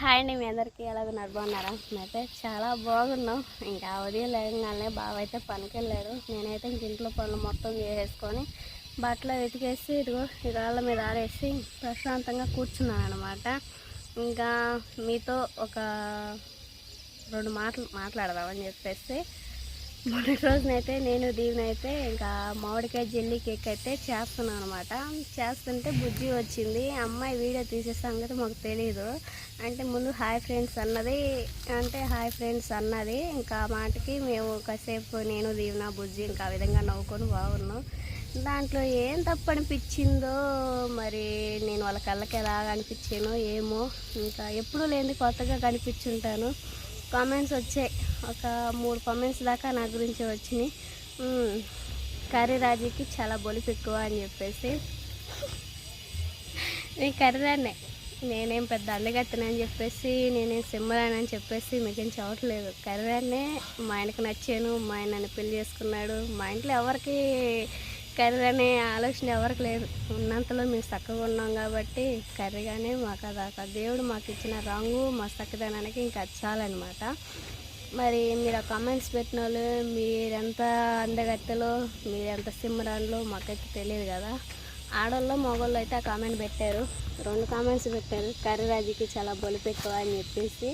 Hi అండి మీ అందరికీ ఎలాగున్నారు? బాగున్నారా? అయితే చాలా బాగున్నాం. ఇంకా ఉదయం లేకుండానే బావ అయితే పనికి వెళ్ళాడు నేనైతే ఇంక ఇంట్లో పనులు మొత్తం చేసేసుకొని బట్టలు వెతికేసి ఇదిగో ఈ రాళ్ళ మీద ఆడేసి ప్రశాంతంగా కూర్చున్నాను అనమాట ఇంకా మీతో ఒక రెండు మాటలు మాట్లాడదామని చెప్పేసి మొదటి రోజునైతే నేను దీవెన అయితే ఇంకా మామిడికాయ జెల్లీ కేక్ అయితే చేస్తున్నాను అనమాట చేస్తుంటే బుజ్జి వచ్చింది. అమ్మాయి వీడియో తీసే సంగతి మాకు తెలియదు అంటే ముందు హాయ్ ఫ్రెండ్స్ అన్నది అంటే హాయ్ ఫ్రెండ్స్ అన్నది. ఇంకా మాటకి మేము కాసేపు నేను దీవెన బుజ్జి ఇంకా ఆ విధంగా నవ్వుకొని బాగున్నాం. దాంట్లో ఏం తప్పు అనిపించిందో మరి నేను వాళ్ళ కళ్ళకి ఎలా అనిపించానో ఏమో ఇంకా ఎప్పుడూ లేని కొత్తగా కనిపించుంటాను. కామెంట్స్ వచ్చాయి. ఒక మూడు కామెంట్స్ దాకా నా గురించి వచ్చినాయి. కర్రీ రాజీకి చాలా బొలిపు ఎక్కువ అని చెప్పేసి. నేను కర్రీరాన్నే నేనేం పెద్ద అందగత్తనని చెప్పేసి నేనేం సింబలానని చెప్పేసి మీకేం చదవట్లేదు కర్రీదాన్నే మా ఆయనకు నచ్చాను మా ఆయన నన్ను పెళ్ళి చేసుకున్నాడు. మా ఇంట్లో ఎవరికి కర్రీ అనే ఆలోచన ఎవరికి లేదు. ఉన్నంతలో మేము చక్కగా ఉన్నాం కాబట్టి కర్రీగానే మాకు అదాక దేవుడు మాకు ఇచ్చిన రంగు మా చక్కదనానికి ఇంకా చాలన్నమాట. మరి మీరు ఆ కామెంట్స్ పెట్టిన వాళ్ళు మీరెంత అందగత్తెలో మీరెంత సింహరాన్లో మాకైతే తెలియదు కదా. ఆడవాళ్ళు మగవాళ్ళు అయితే ఆ కామెంట్ పెట్టారు. రెండు కామెంట్స్ పెట్టారు. కర్రీ రాజుకి చాలా బొలిపెక్కువ అని చెప్పేసి.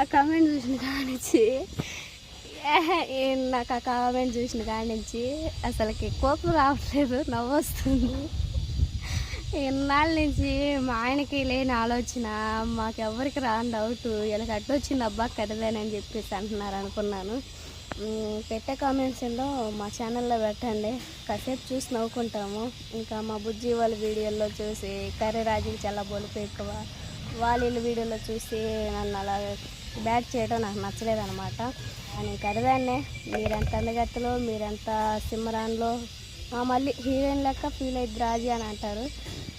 ఆ కామెంట్ చూసిన కానిచ్చి ఏ నాకు ఆ కామెంట్ చూసిన కానించి నుంచి అసలుకి కోపం రావట్లేదు నవ్వు వస్తుంది ఇన్నాళ్ళ నుంచి మా ఆయనకి లేని ఆలోచన మాకెవ్వరికి రాని డౌట్ ఇలా కట్టొచ్చింది అబ్బా కదలేనని చెప్పేసి అంటున్నారు అనుకున్నాను. పెట్టే కామెంట్స్ ఏందో మా ఛానల్లో పెట్టండి. కాసేపు చూసి నవ్వుకుంటాము. ఇంకా మా బుజ్జి వాళ్ళ వీడియోల్లో చూసి కర్రీ రాజుకి చాలా బొలుపు ఎక్కువ. వాళ్ళ వీళ్ళ వీడియోలో చూసి నన్ను అలా బ్యాట్ చేయడం నాకు నచ్చలేదన్నమాట. నేను కరదాన్నే మీరెంత అందగత్తలో మీరెంత సిమ్మరాన్లో మళ్ళీ హీరోయిన్ లెక్క ఫీల్ అయ్యి రాజీ అని అంటారు.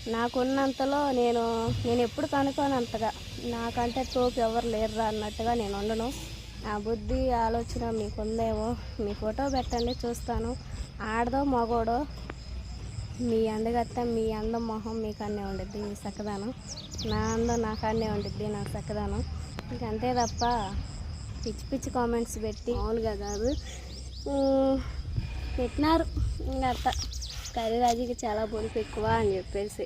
నాకున్నంతలో నేను నేను ఎప్పుడు కనుక్కోను అంతగా నాకంటే తోపు ఎవరు లేరురా అన్నట్టుగా నేను ఉండను. నా బుద్ధి ఆలోచన మీకుందేమో. మీ ఫోటో పెట్టండి చూస్తాను. ఆడదో మగోడో మీ అందగత్త మీ అందం మొహం మీ కన్నే ఉండిద్ది మీ చక్కదనం నా అందం నా కన్నే ఉండిద్ది నా చక్కదనం ఇంక అంతే తప్ప పిచ్చి పిచ్చి కామెంట్స్ పెట్టి మామూలుగా కాదు. పెట్టినారు. ఇంకా అట్ట కర్రీరాజుకి చాలా బొలుపు ఎక్కువ అని చెప్పేసి.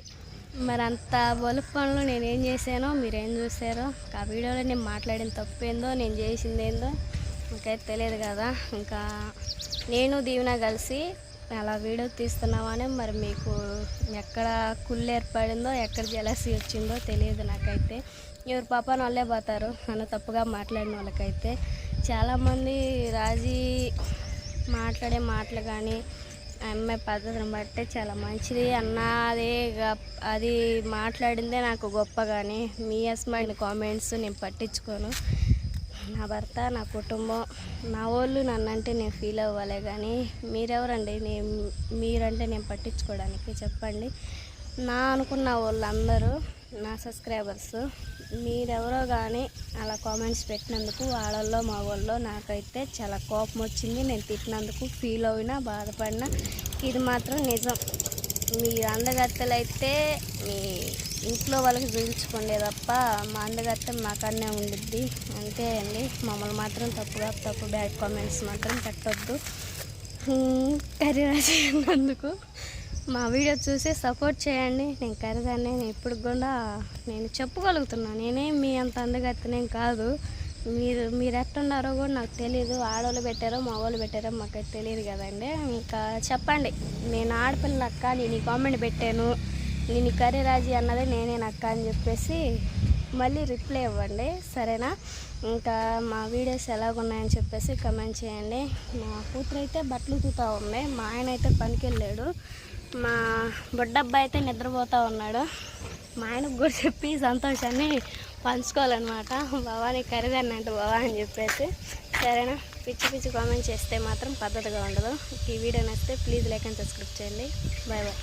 మరి అంత బొలుపు పనులు నేనేం చేశానో మీరేం చూసారో ఆ వీడియోలో నేను మాట్లాడిన తప్పేందో నేను చేసింది ఏందో నాకైతే తెలియదు కదా. ఇంకా నేను దీవెన కలిసి అలా వీడియో తీస్తున్నామని మరి మీకు ఎక్కడ కుళ్ళు ఏర్పడిందో ఎక్కడ జలసి వచ్చిందో తెలియదు నాకైతే. ఎవరు పాపను వాళ్ళే పోతారు నన్ను తప్పుగా మాట్లాడిన వాళ్ళకైతే. చాలామంది రాజీ మాట్లాడే మాటలు కానీ అమ్మాయి పద్ధతిని బట్టి చాలా మంచిది. అన్నదే గ- అది మాట్లాడిందే నాకు గొప్ప కానీ మీ అస్మైన కామెంట్స్ నేను పట్టించుకోను. నా భర్త నా కుటుంబం నా వాళ్ళు నన్నంటే నేను ఫీల్ అవ్వాలి కానీ మీరెవరండి? నేను మీరంటే నేను పట్టించుకోవడానికి చెప్పండి. నా అనుకున్న వాళ్ళందరూ నా సబ్స్క్రైబర్స్ మీరెవరో కానీ అలా కామెంట్స్ పెట్టినందుకు వాళ్ళల్లో మా వాళ్ళలో నాకైతే చాలా కోపం వచ్చింది. నేను తిట్టినందుకు ఫీల్ అయినా బాధపడినా ఇది మాత్రం నిజం. మీ అందగత్తెలు అయితే మీ ఇంట్లో వాళ్ళకి చూపించుకోండి తప్ప మా అందగత్తె మాకన్నే ఉండిద్ది. అంతే అండి. మమ్మల్ని మాత్రం తప్పుగా తప్పు బ్యాడ్ కామెంట్స్ మాత్రం పెట్టొద్దు. కర్రీ రాసినందుకు మా వీడియో చూసి సపోర్ట్ చేయండి. నేను ఖరీదాన్ని నేను ఇప్పుడు కూడా నేను చెప్పుగలుగుతున్నాను నేనేం మీ అంత అందగత్తనేం కాదు. మీరు మీరు ఎట్టున్నారో కూడా నాకు తెలియదు ఆడవాళ్ళు పెట్టారో మా వాళ్ళు పెట్టారో మాకు తెలియదు కదండి. ఇంకా చెప్పండి. నేను ఆడపిల్ల అక్క నేను ఈ కామెంట్ పెట్టాను. నేను కర్రీ రాజీ అన్నదే నేనే నక్క అని చెప్పేసి మళ్ళీ రిప్లై ఇవ్వండి. సరేనా? ఇంకా మా వీడియోస్ ఎలాగున్నాయని చెప్పేసి కమెంట్ చేయండి. మా కూతురు అయితే బట్టలు తూతా ఉంది. మా ఆయన అయితే పనికి వెళ్ళాడు. మా బొడ్డబ్బాయి అయితే నిద్రపోతూ ఉన్నాడు. మా ఆయనకు కూడా చెప్పి సంతోషాన్ని పంచుకోవాలన్నమాట. బావా ఖరీదన్నట్టు బాబా అంటే బావా అని చెప్పేసి. సరేనా? పిచ్చి పిచ్చి కామెంట్ చేస్తే మాత్రం పద్ధతిగా ఉండదు. ఈ వీడియో నచ్చితే ప్లీజ్ లైక్ అండ్ సబ్స్క్రైబ్ చేయండి. Bye bye